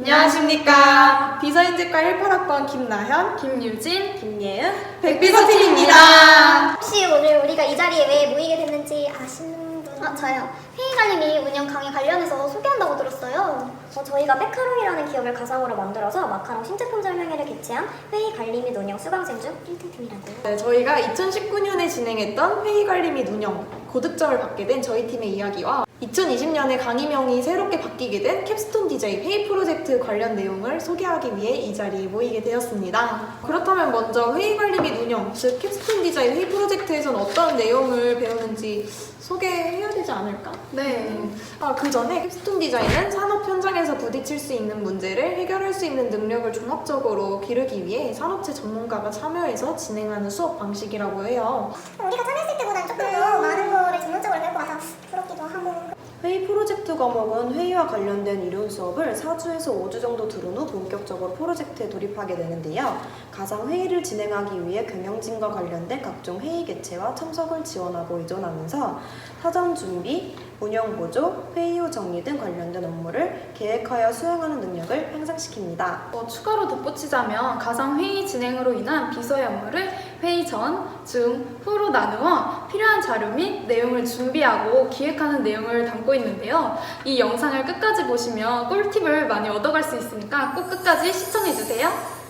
안녕하십니까. 비서인재과 18학번 김나현, 김유진, 김예은, 백비서팀입니다. 혹시 오늘 우리가 이 자리에 왜 모이게 됐는지 아시는 분? 아, 저요. 회의관님이 운영 강의 관련해서 소개한다고 들었어요. 어, 저희가 페카롱이라는 기업을 가상으로 만들어서 마카롱 신제품 설명회를 개최한 회의 관리 및 운영 수강생 중 1등 팀이라고요. 네, 저희가 2019년에 진행했던 회의 관리 및 운영 고득점을 받게 된 저희 팀의 이야기와 2020년에 강의명이 새롭게 바뀌게 된 캡스톤 디자인 회의 프로젝트 관련 내용을 소개하기 위해 이 자리에 모이게 되었습니다. 그렇다면 먼저 회의 관리 및 운영, 즉 캡스톤 디자인 회의 프로젝트에서는 어떤 내용을 배우는지 소개해야 되지 않을까? 네. 아, 그 전에 캡스톤 디자인은 산업 현장에서 부딪힐 수 있는 문제를 해결할 수 있는 능력을 종합적으로 기르기 위해 산업체 전문가가 참여해서 진행하는 수업 방식이라고 해요. 우리가 참여했을 때보다는 조금 더 많은 거를 전문적으로 배울 것 같아 부럽기도 하고. 회의 프로젝트 과목은 회의와 관련된 이론 수업을 4주에서 5주 정도 들은 후 본격적으로 프로젝트에 돌입하게 되는데요. 가상 회의를 진행하기 위해 경영진과 관련된 각종 회의 개최와 참석을 지원하고 의존하면서 사전 준비, 운영 보조, 회의 후 정리 등 관련된 업무를 계획하여 수행하는 능력을 향상시킵니다. 어, 추가로 덧붙이자면 가상 회의 진행으로 인한 비서의 업무를 회의 전, 중, 후로 나누어 필요한 자료 및 내용을 준비하고 기획하는 내용을 담고 있는데요. 이 영상을 끝까지 보시면 꿀팁을 많이 얻어갈 수 있으니까 꼭 끝까지 시청해주세요.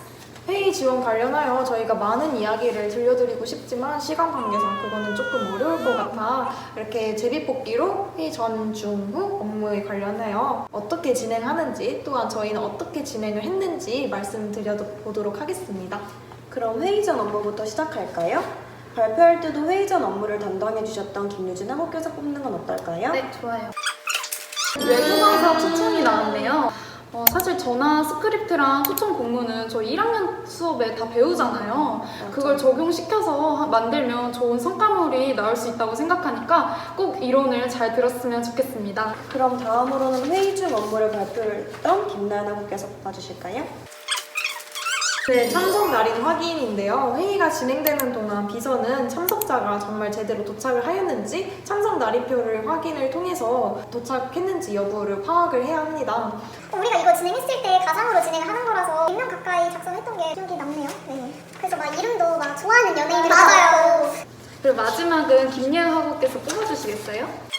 회의 지원 관련하여 저희가 많은 이야기를 들려드리고 싶지만 시간 관계상 그거는 조금 어려울 것 같아 이렇게 제비뽑기로 회의 전, 중, 후 업무에 관련하여 어떻게 진행하는지 또한 저희는 어떻게 진행을 했는지 말씀드려 보도록 하겠습니다. 그럼 회의 전 업무부터 시작할까요? 발표할 때도 회의 전 업무를 담당해 주셨던 김유진 학업교사 뽑는 건 어떨까요? 네, 좋아요. 외부 강사 초청이 나왔네요. 어, 사실 전화 스크립트랑 초청 공문은 저희 1학년 수업에 다 배우잖아요. 그걸 적용시켜서 하- 만들면 좋은 성과물이 나올 수 있다고 생각하니까 꼭 이론을 잘 들었으면 좋겠습니다. 그럼 다음으로는 회의 중 업무를 발표했던 김나연 학업교사 뽑아주실까요? 네, 참석 날인 확인인데요. 회의가 진행되는 동안 비서는 참석자가 정말 제대로 도착을 하였는지 참석 날인표를 확인을 통해서 도착했는지 여부를 파악을 해야 합니다. 우리가 이거 진행했을 때 가상으로 진행을 하는 거라서 100명 가까이 작성했던 게 기억이 남네요. 네. 그래서 막 이름도 막 좋아하는 연예인들이 맞아요. 그리고 마지막은 김예은 학우께서 뽑아주시겠어요?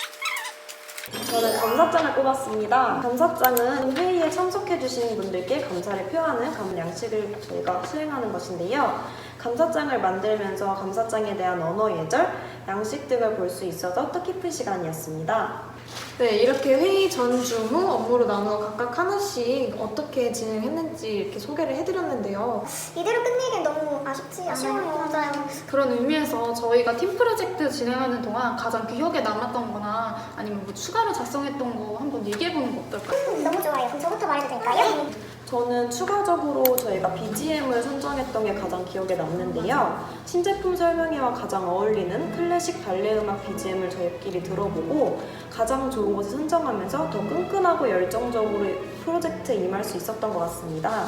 저는 감사장을 뽑았습니다. 감사장은 회의에 참석해주신 분들께 감사를 표하는 감사 양식을 저희가 수행하는 것인데요. 감사장을 만들면서 감사장에 대한 언어 예절, 양식 등을 볼 수 있어서 뜻깊은 시간이었습니다. 네, 이렇게 회의 전, 중, 후 업무로 나누어 각각 하나씩 어떻게 진행했는지 이렇게 소개를 해드렸는데요. 이대로 끝내기엔 너무 아쉽지 않아요? 맞아요. 그런 의미에서 저희가 팀 프로젝트 진행하는 동안 가장 기억에 남았던 거나 아니면 뭐 추가로 작성했던 거 한번 얘기해보는 거 어떨까요? 음, 너무 좋아요. 그럼 저부터 말해도 될까요? 저는 추가적으로 저희가 BGM을 선정했던 게 가장 기억에 남는데요. 신제품 설명회와 가장 어울리는 클래식 발레 음악 BGM을 저희끼리 들어보고 가장 좋은 곳을 선정하면서 더 끈끈하고 열정적으로 프로젝트 에 임할 수 있었던 것 같습니다.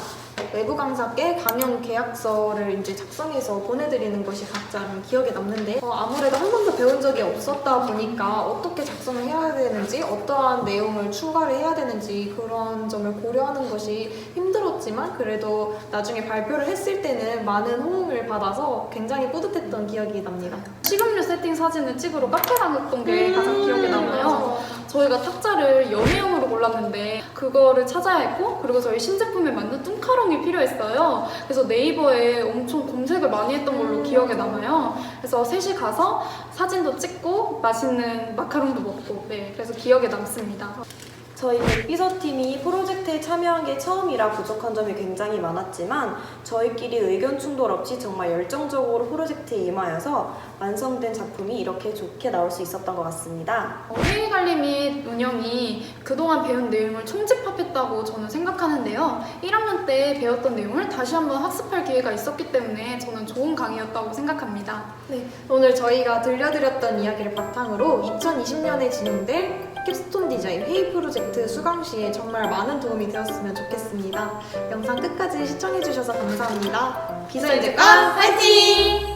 외부 강사께 강연 계약서를 이제 작성해서 보내드리는 것이 가장 기억에 남는데 어, 아무래도 한 번도 배운 적이 없었다 보니까 어떻게 작성을 해야 되는지 어떠한 내용을 추가를 해야 되는지 그런 점을 고려하는 것이 힘들었지만 그래도 나중에 발표를 했을 때는 많은 호응을 받아서 굉장히 뿌듯했던 기억이 납니다. 식음료 세팅 사진을 찍으러 카페 가갔던 게 가장 기억에 남아요. 저희가 탁자를 연예용으로 골랐는데 그거를 찾아야 했고 그리고 저희 신제품에 맞는 뚱카롱이 필요했어요. 그래서 네이버에 엄청 검색을 많이 했던 걸로 기억에 남아요. 그래서 셋이 가서 사진도 찍고 맛있는 마카롱도 먹고 네 그래서 기억에 남습니다. 저희 백비서 팀이 프로젝트에 참여한 게 처음이라 부족한 점이 굉장히 많았지만 저희끼리 의견 충돌 없이 정말 열정적으로 프로젝트에 임하여서 완성된 작품이 이렇게 좋게 나올 수 있었던 것 같습니다. 어, 회의 관리 및 운영이 그동안 배운 내용을 총집합했다고 저는 생각하는데요. 1학년 때 배웠던 내용을 다시 한번 학습할 기회가 있었기 때문에 저는 좋은 강의였다고 생각합니다. 네, 오늘 저희가 들려드렸던 이야기를 바탕으로 2020년에 진행될 캡스톤 디자인 회의 프로젝트 수강 시에 정말 많은 도움이 되었으면 좋겠습니다. 영상 끝까지 시청해주셔서 감사합니다. 비서인재과 화이팅!